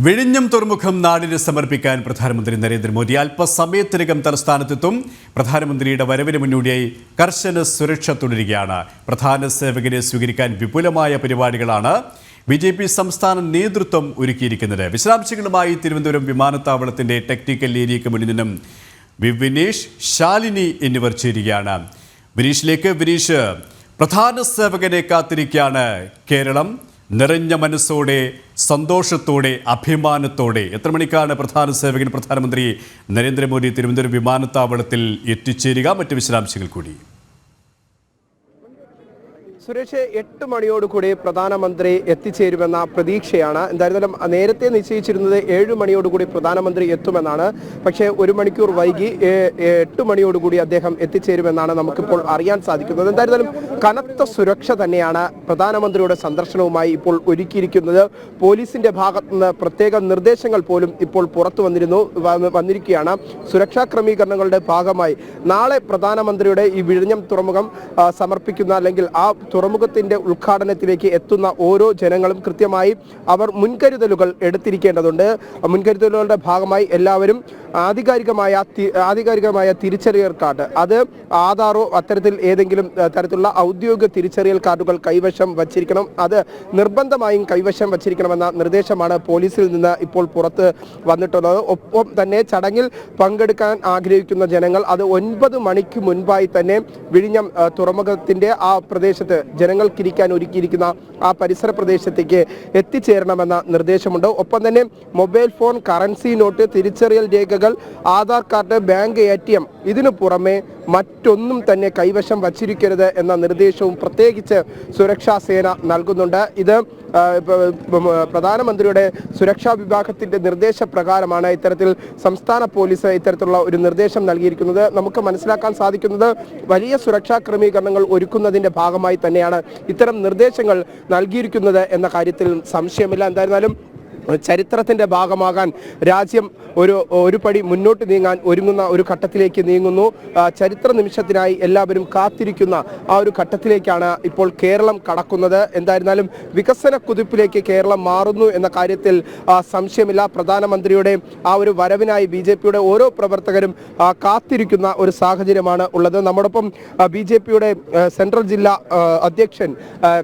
വിഴിഞ്ഞം തുറമുഖം നാടിന് സമർപ്പിക്കാൻ പ്രധാനമന്ത്രി നരേന്ദ്രമോദി അല്പസമയത്തിനകം തലസ്ഥാനത്തെത്തും. പ്രധാനമന്ത്രിയുടെ വരവിന് മുന്നോടിയായി കർശന സുരക്ഷ തുടരുകയാണ്. പ്രധാന സേവകരെ സ്വീകരിക്കാൻ വിപുലമായ പരിപാടികളാണ് ബി ജെ പി സംസ്ഥാന നേതൃത്വം ഒരുക്കിയിരിക്കുന്നത്. വിശദാംശങ്ങളുമായി തിരുവനന്തപുരം വിമാനത്താവളത്തിന്റെ ടെക്നിക്കൽ ഏരിയയ്ക്ക് മുന്നിൽ നിന്നും വി- വിനീഷ് ശാലിനി എന്നിവർ ചേരുകയാണ്. വിനീഷിലേക്ക് വിനീഷ് പ്രധാന സേവകനെ കാത്തിരിക്കുകയാണ് കേരളം. നിറഞ്ഞ മനസ്സോടെ സന്തോഷത്തോടെ അഭിമാനത്തോടെ. എത്ര മണിക്കാണ് പ്രധാന സേവകൻ പ്രധാനമന്ത്രി നരേന്ദ്രമോദി തിരുവനന്തപുരം വിമാനത്താവളത്തിൽ എത്തിച്ചേരുക? മറ്റ് വിശദാംശങ്ങൾ കൂടി. സുരേഷ് എട്ട് മണിയോടുകൂടി പ്രധാനമന്ത്രി എത്തിച്ചേരുമെന്ന പ്രതീക്ഷയാണ്. എന്തായിരുന്നാലും നേരത്തെ നിശ്ചയിച്ചിരുന്നത് ഏഴ് മണിയോടുകൂടി പ്രധാനമന്ത്രി എത്തുമെന്നാണ്. പക്ഷേ ഒരു മണിക്കൂർ വൈകി എട്ട് മണിയോടുകൂടി അദ്ദേഹം എത്തിച്ചേരുമെന്നാണ് നമുക്കിപ്പോൾ അറിയാൻ സാധിക്കുന്നത്. എന്തായിരുന്നാലും കനത്ത സുരക്ഷ തന്നെയാണ് പ്രധാനമന്ത്രിയുടെ സന്ദർശനവുമായി ഇപ്പോൾ ഒരുക്കിയിരിക്കുന്നത്. പോലീസിന്റെ ഭാഗത്തുനിന്ന് പ്രത്യേക നിർദ്ദേശങ്ങൾ പോലും ഇപ്പോൾ പുറത്തു വന്നിരുന്നു വന്നിരിക്കുകയാണ്. സുരക്ഷാ ക്രമീകരണങ്ങളുടെ ഭാഗമായി നാളെ പ്രധാനമന്ത്രിയുടെ ഈ വിഴിഞ്ഞം തുറമുഖം സമർപ്പിക്കുന്ന അല്ലെങ്കിൽ ആ തുറമുഖത്തിന്റെ ഉദ്ഘാടനത്തിലേക്ക് എത്തുന്ന ഓരോ ജനങ്ങളും കൃത്യമായി അവർ മുൻകരുതലുകൾ എടുത്തിരിക്കേണ്ടതുണ്ട്. മുൻകരുതലുകളുടെ ഭാഗമായി എല്ലാവരും ആധികാരികമായ ആധികാരികമായ തിരിച്ചറിയൽ കാർഡ് അത് ആധാറോ അത്തരത്തിൽ ഏതെങ്കിലും തരത്തിലുള്ള ഔദ്യോഗിക തിരിച്ചറിയൽ കാർഡുകൾ കൈവശം വച്ചിരിക്കണം. അത് നിർബന്ധമായും കൈവശം വച്ചിരിക്കണമെന്ന നിർദ്ദേശമാണ് പോലീസിൽ നിന്ന് ഇപ്പോൾ പുറത്ത് വന്നിട്ടുള്ളത്. ഒപ്പം തന്നെ ചടങ്ങിൽ പങ്കെടുക്കാൻ ആഗ്രഹിക്കുന്ന ജനങ്ങൾ അത് ഒൻപത് മണിക്ക് മുൻപായി തന്നെ വിഴിഞ്ഞം തുറമുഖത്തിന്റെ ആ പ്രദേശത്ത് ജനങ്ങൾക്കിരിക്കാൻ ഒരുക്കിയിരിക്കുന്ന ആ പരിസര പ്രദേശത്തേക്ക് എത്തിച്ചേരണമെന്ന നിർദ്ദേശമുണ്ട്. ഒപ്പം തന്നെ മൊബൈൽ ഫോൺ കറൻസി നോട്ട് തിരിച്ചറിയൽ രേഖകൾ Aadhaar card bank A T M ഇതിനു പുറമെ മറ്റൊന്നും തന്നെ കൈവശം വച്ചിരിക്കരുത് എന്ന നിർദ്ദേശവും പ്രത്യേകിച്ച് സുരക്ഷാ സേന നൽകുന്നുണ്ട്. ഇത് പ്രധാനമന്ത്രിയുടെ സുരക്ഷാ വിഭാഗത്തിന്റെ നിർദ്ദേശപ്രകാരമാണ് ഇത്തരത്തിൽ സംസ്ഥാന പോലീസ് ഇത്തരത്തിലുള്ള ഒരു നിർദ്ദേശം നൽകിയിരിക്കുന്നത്. നമുക്ക് മനസ്സിലാക്കാൻ സാധിക്കുന്നത് വലിയ സുരക്ഷാ ക്രമീകരണങ്ങൾ ഒരുക്കുന്നതിന്റെ ഭാഗമായി തന്നെയാണ് ഇത്തരം നിർദ്ദേശങ്ങൾ നൽകിയിരിക്കുന്നത് എന്ന കാര്യത്തിൽ സംശയമില്ല. എന്തായിരുന്നാലും ചരിത്രത്തിന്റെ ഭാഗമാകാൻ രാജ്യം ഒരു ഒരു പടി മുന്നോട്ട് നീങ്ങാൻ ഒരുങ്ങുന്ന ഒരു ഘട്ടത്തിലേക്ക് നീങ്ങുന്നു. ചരിത്ര നിമിഷത്തിനായി എല്ലാവരും കാത്തിരിക്കുന്ന ആ ഒരു ഘട്ടത്തിലേക്കാണ് ഇപ്പോൾ കേരളം കടക്കുന്നത്. എന്തായിരുന്നാലും വികസന കുതിപ്പിലേക്ക് കേരളം മാറുന്നു എന്ന കാര്യത്തിൽ സംശയമില്ല. പ്രധാനമന്ത്രിയുടെ ആ ഒരു വരവിനായി ബി ജെ പിയുടെ ഓരോ പ്രവർത്തകരും കാത്തിരിക്കുന്ന ഒരു സാഹചര്യമാണ് ഉള്ളത്. നമ്മോടൊപ്പം ബി ജെ പിയുടെ സെൻട്രൽ ജില്ലാ അധ്യക്ഷൻ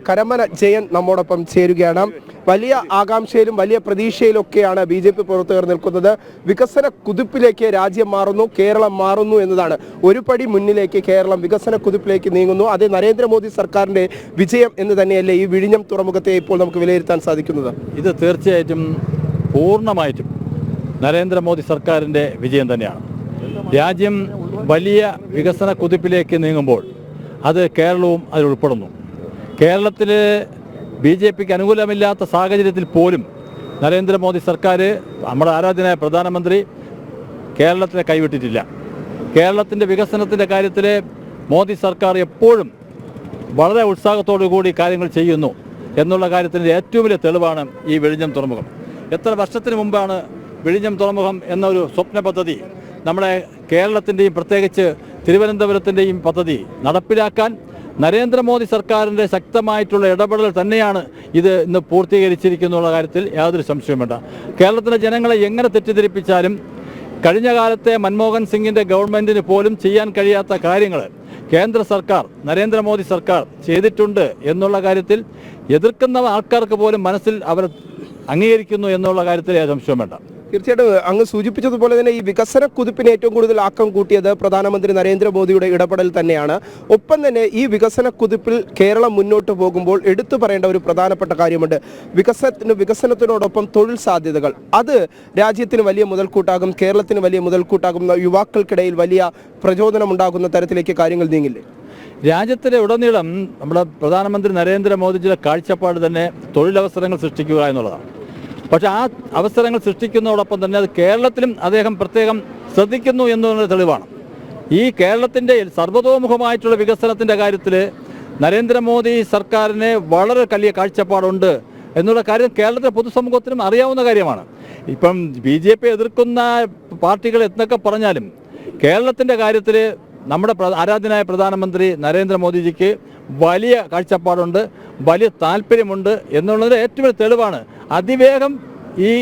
കരമന ജയൻ നമ്മോടൊപ്പം ചേരുകയാണ്. വലിയ ആകാംക്ഷയിലും വലിയ പ്രതീക്ഷയിലൊക്കെയാണ് ബി ജെ പി പ്രവർത്തകർ നിൽക്കുന്നത്. വികസന കുതിപ്പിലേക്ക് രാജ്യം മാറുന്നു കേരളം മാറുന്നു എന്നതാണ്. ഒരു പടി മുന്നിലേക്ക് കേരളം വികസന കുതിപ്പിലേക്ക് നീങ്ങുന്നു. അത് നരേന്ദ്രമോദി സർക്കാരിന്റെ വിജയം എന്ന് തന്നെയല്ലേ ഈ വിഴിഞ്ഞം തുറമുഖത്തെ ഇപ്പോൾ നമുക്ക് വിലയിരുത്താൻ സാധിക്കുന്നത്? ഇത് തീർച്ചയായിട്ടും പൂർണമായിട്ടും നരേന്ദ്രമോദി സർക്കാരിന്റെ വിജയം തന്നെയാണ്. രാജ്യം വലിയ വികസന കുതിപ്പിലേക്ക് നീങ്ങുമ്പോൾ അത് കേരളവും അതിൽ ഉൾപ്പെടുന്നു. കേരളത്തിൽ ബി ജെ പിക്ക് അനുകൂലമില്ലാത്ത സാഹചര്യത്തിൽ പോലും നരേന്ദ്രമോദി സർക്കാർ നമ്മുടെ ആരാധനായ പ്രധാനമന്ത്രി കേരളത്തിനെ കൈവിട്ടിട്ടില്ല. കേരളത്തിന്റെ വികസനത്തിന്റെ കാര്യത്തിൽ മോദി സർക്കാർ എപ്പോഴും വളരെ ഉത്സാഹത്തോടു കൂടി കാര്യങ്ങൾ ചെയ്യുന്നു എന്നുള്ള കാര്യത്തിന്റെ ഏറ്റവും വലിയ തെളിവാണ് ഈ വിഴിഞ്ഞം തുറമുഖം. എത്ര വർഷത്തിന് മുമ്പാണ് വിഴിഞ്ഞം തുറമുഖം എന്നൊരു സ്വപ്ന പദ്ധതി നമ്മുടെ കേരളത്തിന്റെയും പ്രത്യേകിച്ച് തിരുവനന്തപുരത്തിന്റെയും പദ്ധതി നടപ്പിലാക്കാൻ നരേന്ദ്രമോദി സർക്കാരിന്റെ ശക്തമായിട്ടുള്ള ഇടപെടൽ തന്നെയാണ് ഇത് ഇന്ന് പൂർത്തീകരിച്ചിരിക്കുന്നുള്ള കാര്യത്തിൽ യാതൊരു സംശയവും വേണ്ട. കേരളത്തിലെ ജനങ്ങളെ എങ്ങനെ തെറ്റിദ്ധരിപ്പിച്ചാലും കഴിഞ്ഞ കാലത്തെ മൻമോഹൻ സിംഗിന്റെ ഗവൺമെന്റിന് പോലും ചെയ്യാൻ കഴിയാത്ത കാര്യങ്ങൾ കേന്ദ്ര സർക്കാർ നരേന്ദ്രമോദി സർക്കാർ ചെയ്തിട്ടുണ്ട് എന്നുള്ള കാര്യത്തിൽ എതിർക്കുന്ന ആൾക്കാർക്ക് പോലും മനസ്സിൽ അവർ അംഗീകരിക്കുന്നു എന്നുള്ള കാര്യത്തിൽ സംശയവും വേണ്ട. തീർച്ചയായിട്ടും അങ്ങ് സൂചിപ്പിച്ചതുപോലെ തന്നെ ഈ വികസന കുതിപ്പിന് ഏറ്റവും കൂടുതൽ ആക്കം കൂട്ടിയത് പ്രധാനമന്ത്രി നരേന്ദ്രമോദിയുടെ ഇടപെടൽ തന്നെയാണ്. ഒപ്പം തന്നെ ഈ വികസന കുതിപ്പിൽ കേരളം മുന്നോട്ട് പോകുമ്പോൾ എടുത്തു പറയേണ്ട ഒരു പ്രധാനപ്പെട്ട കാര്യമുണ്ട്. വികസനത്തിന് വികസനത്തിനോടൊപ്പം തൊഴിൽ സാധ്യതകൾ. അത് രാജ്യത്തിന് വലിയ മുതൽക്കൂട്ടാകും കേരളത്തിന് വലിയ മുതൽക്കൂട്ടാകും യുവാക്കൾക്കിടയിൽ വലിയ പ്രചോദനം ഉണ്ടാകുന്ന തരത്തിലേക്ക് കാര്യങ്ങൾ നീങ്ങില്ലേ? രാജ്യത്തിലെ ഉടനീളം നമ്മുടെ പ്രധാനമന്ത്രി നരേന്ദ്രമോദിജിയുടെ കാഴ്ചപ്പാട് തന്നെ തൊഴിലവസരങ്ങൾ സൃഷ്ടിക്കുക എന്നുള്ളതാണ്. പക്ഷേ ആ അവസരങ്ങൾ സൃഷ്ടിക്കുന്നതോടൊപ്പം തന്നെ അത് കേരളത്തിലും അദ്ദേഹം പ്രത്യേകം ശ്രദ്ധിക്കുന്നു എന്നുള്ള തെളിവാണ്. ഈ കേരളത്തിന്റെ സർവതോമുഖമായിട്ടുള്ള വികസനത്തിന്റെ കാര്യത്തിൽ നരേന്ദ്രമോദി സർക്കാരിന് വളരെ വലിയ കാഴ്ചപ്പാടുണ്ട് എന്നുള്ള കാര്യം കേരളത്തിലെ പൊതുസമൂഹത്തിനും അറിയാവുന്ന കാര്യമാണ്. ഇപ്പം ബി ജെ പി എതിർക്കുന്ന പാർട്ടികൾ എന്നൊക്കെ പറഞ്ഞാലും കേരളത്തിന്റെ കാര്യത്തിൽ നമ്മുടെ ആരാധനായ പ്രധാനമന്ത്രി നരേന്ദ്രമോദിജിക്ക് വലിയ കാഴ്ചപ്പാടുണ്ട് വലിയ താല്പര്യമുണ്ട് എന്നുള്ളതിന്റെ ഏറ്റവും വലിയ തെളിവാണ്. അതിവേഗം ഈ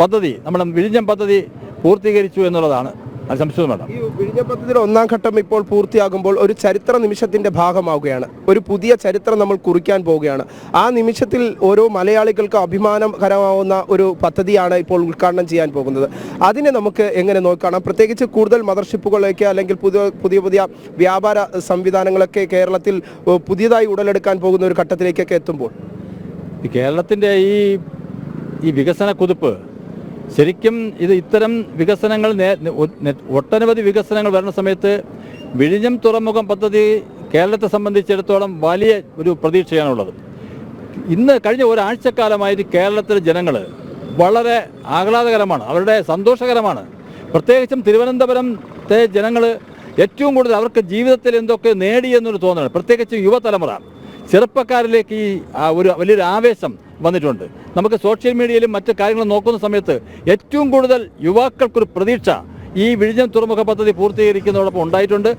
പദ്ധതി നമ്മുടെ വിഴിഞ്ഞം പദ്ധതി പൂർത്തീകരിച്ചു എന്നുള്ളതാണ്. അത് സംശയം ഈ വിഴിഞ്ഞ പദ്ധതിയുടെ ഒന്നാം ഘട്ടം ഇപ്പോൾ പൂർത്തിയാകുമ്പോൾ ഒരു ചരിത്ര നിമിഷത്തിന്റെ ഭാഗമാവുകയാണ്. ഒരു പുതിയ ചരിത്രം നമ്മൾ കുറിക്കാൻ പോവുകയാണ്. ആ നിമിഷത്തിൽ ഓരോ മലയാളികൾക്ക് അഭിമാനകരമാവുന്ന ഒരു പദ്ധതിയാണ് ഇപ്പോൾ ഉദ്ഘാടനം ചെയ്യാൻ പോകുന്നത്. അതിനെ നമുക്ക് എങ്ങനെ നോക്കണം? പ്രത്യേകിച്ച് കൂടുതൽ മദർഷിപ്പുകളിലേക്ക് അല്ലെങ്കിൽ പുതിയ പുതിയ പുതിയ വ്യാപാര സംവിധാനങ്ങളൊക്കെ കേരളത്തിൽ പുതിയതായി ഉടലെടുക്കാൻ പോകുന്ന ഒരു ഘട്ടത്തിലേക്കൊക്കെ എത്തുമ്പോൾ? കേരളത്തിന്റെ കേരളത്തിന്റെ ഈ ഈ വികസന കുതിപ്പ് ശരിക്കും ഇത് ഇത്തരം വികസനങ്ങൾ ഒട്ടനവധി വികസനങ്ങൾ വരുന്ന സമയത്ത് വിഴിഞ്ഞം തുറമുഖം പദ്ധതി കേരളത്തെ സംബന്ധിച്ചിടത്തോളം വലിയ ഒരു പ്രതീക്ഷയാണുള്ളത്. ഇന്ന് കഴിഞ്ഞ ഒരാഴ്ചക്കാലമായിട്ട് കേരളത്തിലെ ജനങ്ങൾ വളരെ ആഹ്ലാദകരമാണ് അവരുടെ സന്തോഷകരമാണ്. പ്രത്യേകിച്ചും തിരുവനന്തപുരത്തെ ജനങ്ങൾ ഏറ്റവും കൂടുതൽ അവർക്ക് ജീവിതത്തിൽ എന്തൊക്കെ നേടി എന്നൊരു തോന്നലാണ്. പ്രത്യേകിച്ച് യുവതലമുറ ചെറുപ്പക്കാരിലേക്ക് ഈ ഒരു വലിയൊരു ആവേശം വന്നിട്ടുണ്ട്. നമുക്ക് സോഷ്യൽ മീഡിയയിലും മറ്റ് കാര്യങ്ങളും നോക്കുന്ന സമയത്ത് ഏറ്റവും കൂടുതൽ യുവാക്കൾക്കൊരു പ്രതീക്ഷ ഈ വിഴിഞ്ഞം തുറമുഖ പദ്ധതി പൂർത്തീകരിക്കുന്നതോടൊപ്പം ഉണ്ടായിട്ടുണ്ട്.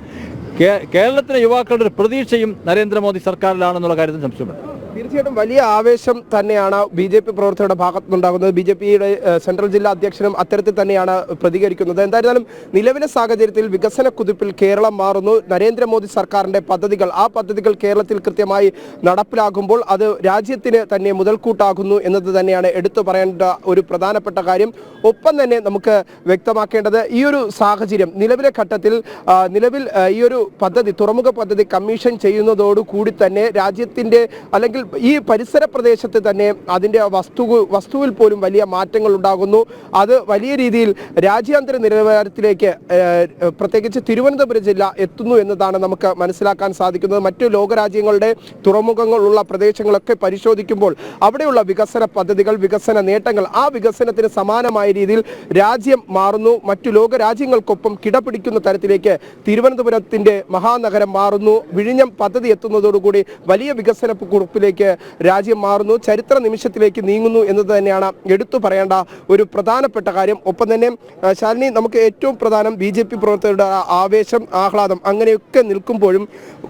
കേരളത്തിലെ യുവാക്കളുടെ ഒരു പ്രതീക്ഷയും നരേന്ദ്രമോദി സർക്കാരിലാണെന്നുള്ള കാര്യത്തിൽ സംശയമുണ്ട്. തീർച്ചയായിട്ടും വലിയ ആവേശം തന്നെയാണ് ബി ജെ പി പ്രവർത്തകരുടെ ഭാഗത്തുനിന്നുണ്ടാകുന്നത്. ബി ജെ പിയുടെ സെൻട്രൽ ജില്ലാ അധ്യക്ഷനും അത്തരത്തിൽ തന്നെയാണ് പ്രതികരിക്കുന്നത്. എന്തായിരുന്നാലും നിലവിലെ സാഹചര്യത്തിൽ വികസന കുതിപ്പിൽ കേരളം മാറുന്നു. നരേന്ദ്രമോദി സർക്കാരിന്റെ പദ്ധതികൾ ആ പദ്ധതികൾ കേരളത്തിൽ കൃത്യമായി നടപ്പിലാകുമ്പോൾ അത് രാജ്യത്തിന് തന്നെ മുതൽക്കൂട്ടാകുന്നു എന്നത് തന്നെയാണ് എടുത്തു പറയേണ്ട ഒരു പ്രധാനപ്പെട്ട കാര്യം. ഒപ്പം തന്നെ നമുക്ക് വ്യക്തമാക്കേണ്ടത് ഈ ഒരു സാഹചര്യം നിലവിലെ ഘട്ടത്തിൽ നിലവിൽ ഈ ഒരു പദ്ധതി തുറമുഖ പദ്ധതി കമ്മീഷൻ ചെയ്യുന്നതോടുകൂടി തന്നെ രാജ്യത്തിന്റെ അല്ലെങ്കിൽ ഈ പരിസര പ്രദേശത്ത് തന്നെ അതിന്റെ വസ്തു വസ്തുവിൽ പോലും വലിയ മാറ്റങ്ങൾ ഉണ്ടാകുന്നു അത് വലിയ രീതിയിൽ രാജ്യാന്തര നിലവാരത്തിലേക്ക് പ്രത്യേകിച്ച് തിരുവനന്തപുരം ജില്ല എത്തുന്നു എന്നതാണ് നമുക്ക് മനസ്സിലാക്കാൻ സാധിക്കുന്നത്. മറ്റു ലോകരാജ്യങ്ങളുടെ തുറമുഖങ്ങളുള്ള പ്രദേശങ്ങളൊക്കെ പരിശോധിക്കുമ്പോൾ അവിടെയുള്ള വികസന പദ്ധതികൾ വികസന നേട്ടങ്ങൾ ആ വികസനത്തിന് സമാനമായ രീതിയിൽ രാജ്യം മാറുന്നു. മറ്റു ലോകരാജ്യങ്ങൾക്കൊപ്പം കിടപിടിക്കുന്ന തരത്തിലേക്ക് തിരുവനന്തപുരത്തിന്റെ മഹാനഗരം മാറുന്നു. വിഴിഞ്ഞം പദ്ധതി എത്തുന്നതോടുകൂടി വലിയ വികസന കുറിപ്പിലേക്ക് രാജ്യം മാറുന്നു ചരിത്ര നിമിഷത്തിലേക്ക് നീങ്ങുന്നു എന്നത് തന്നെയാണ് എടുത്തു പറയേണ്ട ഒരു പ്രധാനപ്പെട്ട കാര്യം. ഒപ്പം തന്നെ ശാലിനി നമുക്ക് ഏറ്റവും പ്രധാനം ബി ജെ പി പ്രവർത്തകരുടെ ആവേശം ആഹ്ലാദം അങ്ങനെയൊക്കെ നിൽക്കുമ്പോഴും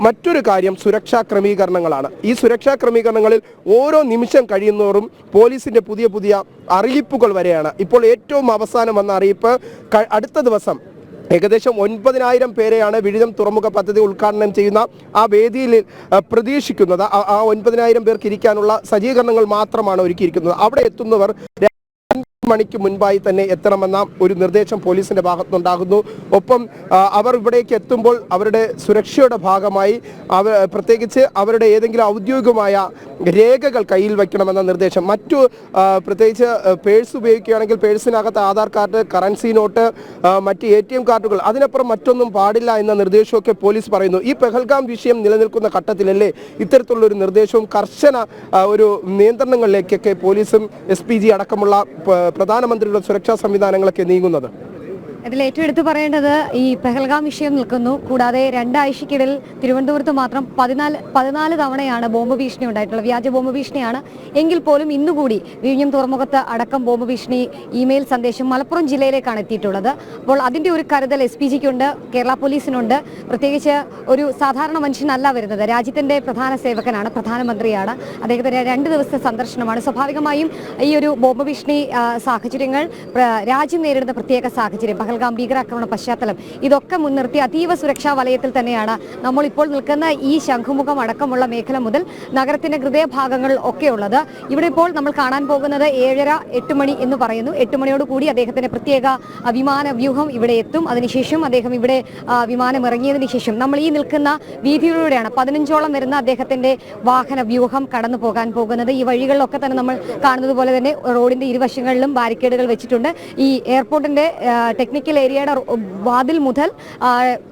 മറ്റൊരു കാര്യം സുരക്ഷാ ക്രമീകരണങ്ങളാണ്. ഈ സുരക്ഷാ ക്രമീകരണങ്ങളിൽ ഓരോ നിമിഷം കഴിയുന്നവരും പോലീസിന്റെ പുതിയ പുതിയ അറിയിപ്പുകൾ വരെയാണ്. ഇപ്പോൾ ഏറ്റവും അവസാനം വന്ന അറിയിപ്പ് അടുത്ത ദിവസം ഏകദേശം ഒൻപതിനായിരം പേരെയാണ് വിഴിഞ്ഞം തുറമുഖ പദ്ധതി ഉദ്ഘാടനം ചെയ്യുന്ന ആ വേദിയിൽ പ്രതീക്ഷിക്കുന്നത്. ആ ഒൻപതിനായിരം പേർക്ക് ഇരിക്കാനുള്ള സജ്ജീകരണങ്ങൾ മാത്രമാണ് ഒരുക്കിയിരിക്കുന്നത്. അവിടെ എത്തുന്നവർ മണിക്ക് മുൻപായി തന്നെ എത്തണമെന്ന ഒരു നിർദ്ദേശം പോലീസിന്റെ ഭാഗത്തുനിന്നുണ്ടാകുന്നു. ഒപ്പം അവർ ഇവിടേക്ക് എത്തുമ്പോൾ അവരുടെ സുരക്ഷയുടെ ഭാഗമായി അവ പ്രത്യേകിച്ച് അവരുടെ ഏതെങ്കിലും ഔദ്യോഗികമായ രേഖകൾ കയ്യിൽ വയ്ക്കണമെന്ന നിർദ്ദേശം. മറ്റു പ്രത്യേകിച്ച് പേഴ്സ് ഉപയോഗിക്കുകയാണെങ്കിൽ പേഴ്സിനകത്ത് ആധാർ കാർഡ് കറൻസി നോട്ട് മറ്റ് എ ടി എം കാർഡുകൾ. അതിനപ്പുറം മറ്റൊന്നും പാടില്ല എന്ന നിർദ്ദേശമൊക്കെ പോലീസ് പറയുന്നു. ഈ പെഹൽഗാം വിഷയം നിലനിൽക്കുന്ന ഘട്ടത്തിലല്ലേ ഇത്തരത്തിലുള്ള ഒരു നിർദ്ദേശവും കർശന ഒരു നിയന്ത്രണങ്ങളിലേക്കൊക്കെ പോലീസും എസ് പി ജി അടക്കമുള്ള പ്രധാനമന്ത്രിയുടെ സുരക്ഷാ സംവിധാനങ്ങളൊക്കെ നീങ്ങുന്നത്. ഇതിൽ ഏറ്റവും എടുത്തു പറയേണ്ടത് ഈ പെഹൽഗാം വിഷയം നിൽക്കുന്നു. കൂടാതെ രണ്ടാഴ്ചക്കിടയിൽ തിരുവനന്തപുരത്ത് മാത്രം പതിനാല് പതിനാല് തവണയാണ് ബോംബ് ഭീഷണി ഉണ്ടായിട്ടുള്ളത്. വ്യാജ ബോംബ് ഭീഷണിയാണ്. എങ്കിൽ പോലും ഇന്നുകൂടി വിഴിഞ്ഞം തുറമുഖത്ത് അടക്കം ബോംബ് ഭീഷണി ഇമെയിൽ സന്ദേശം മലപ്പുറം ജില്ലയിലേക്കാണ് എത്തിയിട്ടുള്ളത്. അപ്പോൾ അതിന്റെ ഒരു കരുതൽ എസ് പി ജിക്കുണ്ട് കേരള പോലീസിനുണ്ട്. പ്രത്യേകിച്ച് ഒരു സാധാരണ മനുഷ്യനല്ല വരുന്നത്. രാജ്യത്തിന്റെ പ്രധാന സേവകനാണ് പ്രധാനമന്ത്രിയാണ്. അദ്ദേഹത്തിന്റെ രണ്ട് ദിവസത്തെ സന്ദർശനമാണ്. സ്വാഭാവികമായും ഈ ഒരു ബോംബ് ഭീഷണി സാഹചര്യങ്ങൾ രാജ്യം നേരിടുന്ന പ്രത്യേക സാഹചര്യം. പഹൽഗാം ഭീകരാക്രമണ പശ്ചാത്തലം. ഇതൊക്കെ മുൻനിർത്തി അതീവ സുരക്ഷാ വലയത്തിൽ തന്നെയാണ് നമ്മൾ ഇപ്പോൾ നിൽക്കുന്ന ഈ ശംഖുമുഖം അടക്കമുള്ള മേഖല മുതൽ നഗരത്തിന്റെ ഹൃദയഭാഗങ്ങൾ ഒക്കെ ഉള്ളത് ഇവിടെ ഇപ്പോൾ നമ്മൾ കാണാൻ പോകുന്നത് ഏഴര എട്ട് മണി എന്ന് പറയുന്നു. എട്ട് മണിയോട് കൂടി അദ്ദേഹത്തിന്റെ പ്രത്യേക വിമാന വ്യൂഹം ഇവിടെ എത്തും. അതിനുശേഷം അദ്ദേഹം ഇവിടെ വിമാനം ഇറങ്ങിയതിനു ശേഷം നമ്മൾ ഈ നിൽക്കുന്ന വീതിയിലൂടെയാണ് പതിനഞ്ചോളം വരുന്ന അദ്ദേഹത്തിന്റെ വാഹന വ്യൂഹം കടന്നു പോകാൻ പോകുന്നത്. ഈ വഴികളിലൊക്കെ തന്നെ നമ്മൾ കാണുന്നത് പോലെ തന്നെ റോഡിന്റെ ഇരുവശങ്ങളിലും ബാരിക്കേഡുകൾ വെച്ചിട്ടുണ്ട്. ഈ എയർപോർട്ടിന്റെ ആ, ടെക്നിക്കൽ ഏരിയയുടെ വാതിൽ മുതൽ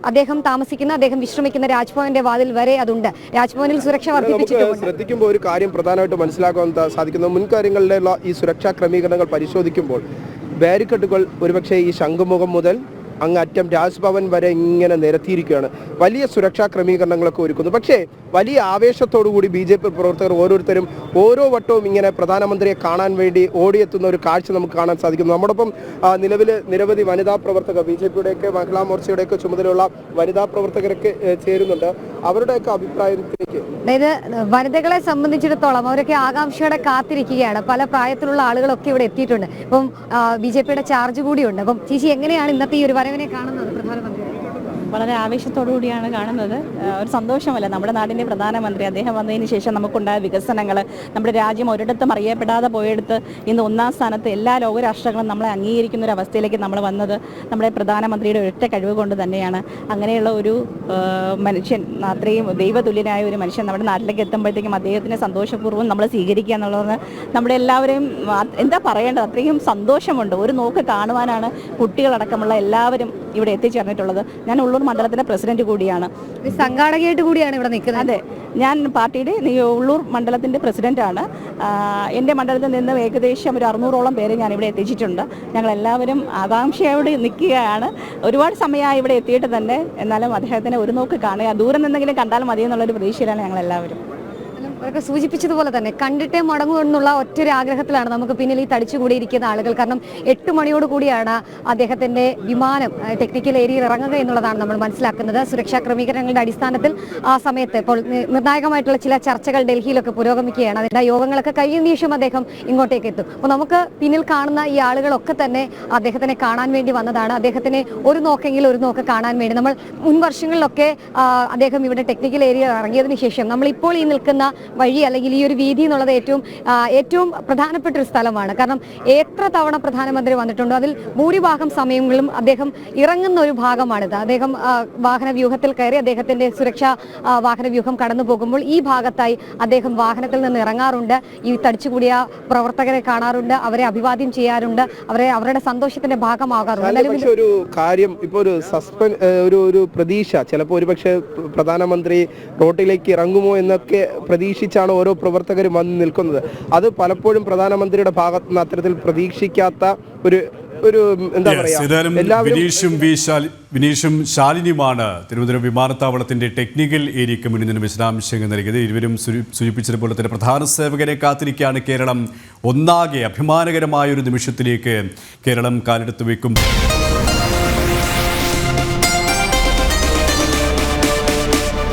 അദ്ദേഹം താമസിക്കുന്ന അദ്ദേഹം വിശ്രമിക്കുന്ന രാജ്ഭവന്റെ വാതിൽ വരെ അതുണ്ട്. രാജ്ഭവനിൽ സുരക്ഷ വർദ്ധിപ്പിച്ചിട്ടുണ്ട് ശ്രദ്ധിക്കുമ്പോൾ ഒരു കാര്യം പ്രധാനമായിട്ട് മനസ്സിലാക്കാൻ സാധിക്കുന്നത് മുൻകാര്യങ്ങളിലുള്ള ഈ സുരക്ഷാ ക്രമീകരണങ്ങൾ പരിശോധിക്കുമ്പോൾ ബാരിക്കറ്റുകൾ ഒരുപക്ഷെ ഈ ശംഖുമുഖം മുതൽ അങ്ങ് അറ്റം രാജ്ഭവൻ വരെ ഇങ്ങനെ നിരത്തിയിരിക്കുകയാണ്. വലിയ സുരക്ഷാ ക്രമീകരണങ്ങളൊക്കെ ഒരുക്കുന്നു. പക്ഷേ വലിയ ആവേശത്തോടു കൂടി ബി ജെ പി പ്രവർത്തകർ ഓരോരുത്തരും ഓരോ വട്ടവും ഇങ്ങനെ പ്രധാനമന്ത്രിയെ കാണാൻ വേണ്ടി ഓടിയെത്തുന്ന ഒരു കാഴ്ച നമുക്ക് കാണാൻ സാധിക്കുന്നു. നമ്മോടൊപ്പം നിലവിൽ നിരവധി വനിതാ പ്രവർത്തകർ ബി ജെ പിയുടെയൊക്കെ മഹിളാ മോർച്ചയുടെയൊക്കെ ചുമതലയുള്ള വനിതാ പ്രവർത്തകരൊക്കെ ചേരുന്നുണ്ട്. അവരുടെയൊക്കെ അഭിപ്രായത്തിലേക്ക് അതായത് വനിതകളെ സംബന്ധിച്ചിടത്തോളം അവരൊക്കെ ആകാംക്ഷയോടെ കാത്തിരിക്കുകയാണ്. പല പ്രായത്തിലുള്ള ആളുകളൊക്കെ ഇവിടെ എത്തിയിട്ടുണ്ട്. ഇപ്പം ബി ജെ പിയുടെ ചാർജ് കൂടിയുണ്ട്. അപ്പം ചേച്ചി എങ്ങനെയാണ് ഇന്നത്തെ ഈ ഒരു വരവിനെ കാണുന്നത് പ്രധാനമന്ത്രി? വളരെ ആവേശത്തോടുകൂടിയാണ് കാണുന്നത്. ഒരു സന്തോഷമല്ല. നമ്മുടെ നാടിന്റെ പ്രധാനമന്ത്രി അദ്ദേഹം വന്നതിന് ശേഷം നമുക്കുണ്ടായ വികസനങ്ങൾ നമ്മുടെ രാജ്യം ഒരിടത്തും അറിയപ്പെടാതെ പോയെടുത്ത് ഇന്ന് ഒന്നാം സ്ഥാനത്ത് എല്ലാ ലോകരാഷ്ട്രങ്ങളും നമ്മളെ അംഗീകരിക്കുന്ന ഒരു അവസ്ഥയിലേക്ക് നമ്മൾ വന്നത് നമ്മുടെ പ്രധാനമന്ത്രിയുടെ ഒറ്റ കഴിവ് കൊണ്ട് തന്നെയാണ്. അങ്ങനെയുള്ള ഒരു മനുഷ്യൻ അത്രയും ദൈവതുല്യനായ ഒരു മനുഷ്യൻ നമ്മുടെ നാട്ടിലേക്ക് എത്തുമ്പോഴത്തേക്കും അദ്ദേഹത്തിനെ സന്തോഷപൂർവം നമ്മൾ സ്വീകരിക്കുക എന്നുള്ളത് നമ്മുടെ എല്ലാവരെയും എന്താ പറയേണ്ടത്? അത്രയും സന്തോഷമുണ്ട്. ഒരു നോക്ക് കാണുവാനാണ് കുട്ടികളടക്കമുള്ള എല്ലാവരും ഇവിടെ എത്തിച്ചേർന്നിട്ടുള്ളത്. ഞാൻ ഉള്ളൂർ മണ്ഡലത്തിലെ പ്രസിഡന്റ് കൂടിയാണ്. സംഘാടകയായിട്ട് കൂടിയാണ് ഇവിടെ നിൽക്കുന്നത്. അതെ. ഞാൻ പാർട്ടിയുടെ ഉള്ളൂർ മണ്ഡലത്തിന്റെ പ്രസിഡന്റാണ്. ആണ് എന്റെ മണ്ഡലത്തിൽ നിന്ന് ഏകദേശം ഒരു അറുന്നൂറോളം പേരെ ഞാൻ ഇവിടെ എത്തിച്ചിട്ടുണ്ട്. ഞങ്ങൾ എല്ലാവരും ആകാംക്ഷയോടെ നിൽക്കുകയാണ്. ഒരുപാട് സമയമായി ഇവിടെ എത്തിയിട്ട് തന്നെ എന്നാലും അദ്ദേഹത്തിനെ ഒരു നോക്ക് കാണുക. ദൂരം നിന്നെങ്കിലും കണ്ടാൽ മതി എന്നുള്ളൊരു പ്രതീക്ഷയിലാണ് ഞങ്ങൾ എല്ലാവരും അവരൊക്കെ സൂചിപ്പിച്ചതുപോലെ തന്നെ കണ്ടിട്ടേ മടങ്ങൂ എന്നുള്ള ഒറ്റൊരു ആഗ്രഹത്തിലാണ് നമുക്ക് പിന്നിൽ ഈ തടിച്ചുകൂടിയിരിക്കുന്ന ആളുകൾ. കാരണം എട്ട് മണിയോട് കൂടിയാണ് അദ്ദേഹത്തിന്റെ വിമാനം ടെക്നിക്കൽ ഏരിയയിൽ ഇറങ്ങുക എന്നുള്ളതാണ് നമ്മൾ മനസ്സിലാക്കുന്നത്. സുരക്ഷാ ക്രമീകരണങ്ങളുടെ അടിസ്ഥാനത്തിൽ ആ സമയത്ത് ഇപ്പോൾ നിർണായകമായിട്ടുള്ള ചില ചർച്ചകൾ ഡൽഹിയിലൊക്കെ പുരോഗമിക്കുകയാണ്. അതിന്റെ യോഗങ്ങളൊക്കെ കഴിയുന്ന ശേഷം അദ്ദേഹം ഇങ്ങോട്ടേക്ക് എത്തും. അപ്പോൾ നമുക്ക് പിന്നിൽ കാണുന്ന ഈ ആളുകളൊക്കെ തന്നെ അദ്ദേഹത്തിനെ കാണാൻ വേണ്ടി വന്നതാണ്. അദ്ദേഹത്തിനെ ഒരു നോക്കെങ്കിലും ഒരു നോക്ക് കാണാൻ വേണ്ടി. നമ്മൾ മുൻ വർഷങ്ങളിലൊക്കെ അദ്ദേഹം ഇവിടെ ടെക്നിക്കൽ ഏരിയ ഇറങ്ങിയതിനു ശേഷം നമ്മൾ ഇപ്പോൾ ഈ നിൽക്കുന്ന വഴി അല്ലെങ്കിൽ ഈ ഒരു വീതി എന്നുള്ളത് ഏറ്റവും ഏറ്റവും പ്രധാനപ്പെട്ട ഒരു സ്ഥലമാണ്. കാരണം എത്ര തവണ പ്രധാനമന്ത്രി വന്നിട്ടുണ്ടോ അതിൽ ഭൂരിഭാഗം സമയങ്ങളിലും അദ്ദേഹം ഇറങ്ങുന്ന ഒരു ഭാഗമാണിത്. അദ്ദേഹം വാഹന വ്യൂഹത്തിൽ കയറി അദ്ദേഹത്തിന്റെ സുരക്ഷാ വാഹന വ്യൂഹം കടന്നു പോകുമ്പോൾ ഈ ഭാഗത്തായി അദ്ദേഹം വാഹനത്തിൽ നിന്ന് ഇറങ്ങാറുണ്ട്. ഈ തടിച്ചുകൂടിയ പ്രവർത്തകരെ കാണാറുണ്ട്. അവരെ അഭിവാദ്യം ചെയ്യാറുണ്ട്. അവരെ അവരുടെ സന്തോഷത്തിന്റെ ഭാഗമാകാറുണ്ട്. ഒരു കാര്യം ഇപ്പൊ ഒരു സസ്പെൻഡ് ഒരു ഒരു പ്രതീക്ഷ ചിലപ്പോൾ ഒരുപക്ഷെ പ്രധാനമന്ത്രി റോട്ടിലേക്ക് ഇറങ്ങുമോ എന്നൊക്കെ പ്രതീക്ഷിച്ചാണ് ഓരോ പ്രവർത്തകരും വന്ന് നിൽക്കുന്നത്. അത് പലപ്പോഴും പ്രധാനമന്ത്രിയുടെ ഭാഗത്ത് നിന്ന് അത്തരത്തിൽ പ്രതീക്ഷിക്കാത്ത ഒരു ഒരു എന്താ പറയുക പറയാ വിനീഷും വിനീഷും ശാലിനിയുമാണ് തിരുവനന്തപുരം വിമാനത്താവളത്തിന്റെ ടെക്നിക്കൽ ഏരിയയ്ക്ക് മുന്നിൽ നിന്ന് വിശദാംശങ്ങൾ നൽകിയത്. ഇരുവരും സൂചി- സൂചിപ്പിച്ചതുപോലെ തന്നെ പ്രധാന സേവകരെ കാത്തിരിക്കുകയാണ് കേരളം. ഒന്നാകെ അഭിമാനകരമായ ഒരു നിമിഷത്തിലേക്ക് കേരളം കാലെടുത്ത് വെക്കും.